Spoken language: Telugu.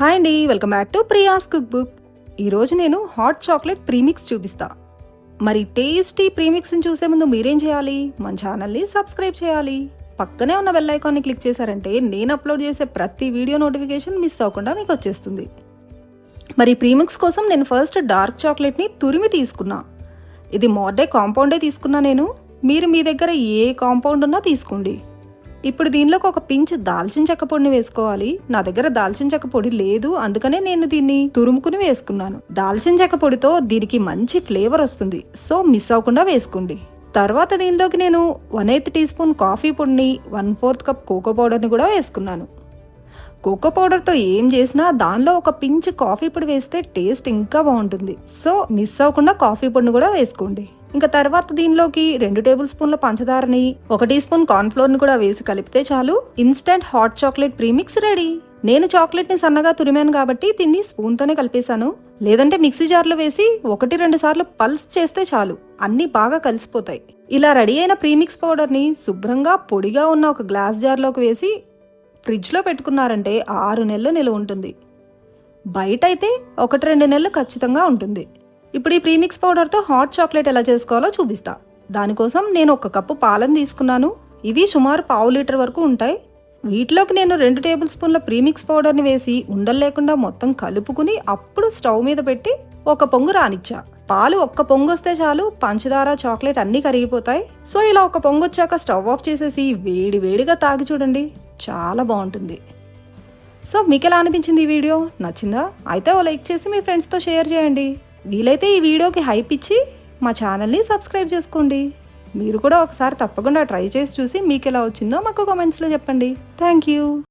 హాయ్ అండి welcome back to Priya's cook book ఈరోజు నేను హాట్ చాక్లెట్ ప్రీమిక్స్ చూపిస్తా. మరి టేస్టీ ప్రీమిక్స్ని చూసే ముందు మీరేం చేయాలి? మన ఛానల్ని సబ్స్క్రైబ్ చేయాలి. పక్కనే ఉన్న బెల్ ఐకాన్ని క్లిక్ చేశారంటే నేను అప్లోడ్ చేసే ప్రతి వీడియో నోటిఫికేషన్ మిస్ అవ్వకుండా మీకు వచ్చేస్తుంది. మరి ప్రీమిక్స్ కోసం నేను ఫస్ట్ డార్క్ చాక్లెట్ని తురిమి తీసుకున్నా. ఇది మోర్డే కాంపౌండే తీసుకున్నా నేను. మీరు మీ దగ్గర ఏ కాంపౌండ్ ఉన్నా తీసుకోండి. ఇప్పుడు దీనిలోకి ఒక పించ్ దాల్చిన చెక్క పొడిని వేసుకోవాలి. నా దగ్గర దాల్చిన చెక్క పొడి లేదు అందుకనే నేను దీన్ని తురుముకుని వేసుకున్నాను. దాల్చిన చెక్క పొడితో దీనికి మంచి ఫ్లేవర్ వస్తుంది సో మిస్ అవ్వకుండా వేసుకోండి. తర్వాత దీనిలోకి నేను one eighth teaspoon coffee పొడిని వన్ ఫోర్త్ కప్ కోకో పౌడర్ని కూడా వేసుకున్నాను. కోకో పౌడర్తో ఏం చేసినా దానిలో ఒక పించ్ కాఫీ పొడి వేస్తే టేస్ట్ ఇంకా బాగుంటుంది. సో మిస్ అవ్వకుండా కాఫీ పొడిని కూడా వేసుకోండి. ఇంకా తర్వాత దీనిలోకి రెండు టేబుల్ స్పూన్ల పంచదారని ఒక టీ స్పూన్ కార్న్ఫ్లోర్ని కూడా వేసి కలిపితే చాలు. Instant hot chocolate premix ready. నేను చాక్లెట్ని సన్నగా తురిమాను కాబట్టి దీన్ని స్పూన్తోనే కలిపేశాను. లేదంటే మిక్సీ జార్లో వేసి ఒకటి రెండు సార్లు పల్స్ చేస్తే చాలు. అన్నీ బాగా కలిసిపోతాయి. ఇలా రెడీ అయిన ప్రీమిక్స్ పౌడర్ని శుభ్రంగా పొడిగా ఉన్న ఒక గ్లాస్ జార్లోకి వేసి ఫ్రిడ్జ్లో పెట్టుకున్నారంటే ఆరు నెలలు నిలువ ఉంటుంది. బయట అయితే ఒకటి రెండు నెలలు ఖచ్చితంగా ఉంటుంది. ఇప్పుడు ఈ ప్రీమిక్స్ పౌడర్తో హాట్ చాక్లెట్ ఎలా చేసుకోవాలో చూపిస్తా. దానికోసం నేను ఒక కప్పు పాలను తీసుకున్నాను. ఇవి సుమారు పావు లీటర్ వరకు ఉంటాయి. వీటిలోకి నేను రెండు టేబుల్ స్పూన్ల ప్రీమిక్స్ పౌడర్ని వేసి ఉండలు లేకుండా మొత్తం కలుపుకుని అప్పుడు స్టవ్ మీద పెట్టి ఒక పొంగు రానిచ్చా. పాలు ఒక్క పొంగు వస్తే చాలు పంచదార చాక్లెట్ అన్నీ కరిగిపోతాయి. సో ఇలా ఒక పొంగు వచ్చాక స్టవ్ ఆఫ్ చేసేసి వేడి వేడిగా తాగి చూడండి. చాలా బాగుంటుంది. సో మీకు ఎలా అనిపించింది ఈ వీడియో? నచ్చిందా? అయితే ఓ లైక్ చేసి మీ ఫ్రెండ్స్తో షేర్ చేయండి. వీలైతే ఈ వీడియోకి హైప్ ఇచ్చి మా ఛానల్ని సబ్స్క్రైబ్ చేసుకోండి. మీరు కూడా ఒకసారి తప్పకుండా ట్రై చేసి చూసి మీకు ఎలా వచ్చిందో మాకు కామెంట్స్లో చెప్పండి. Thank you.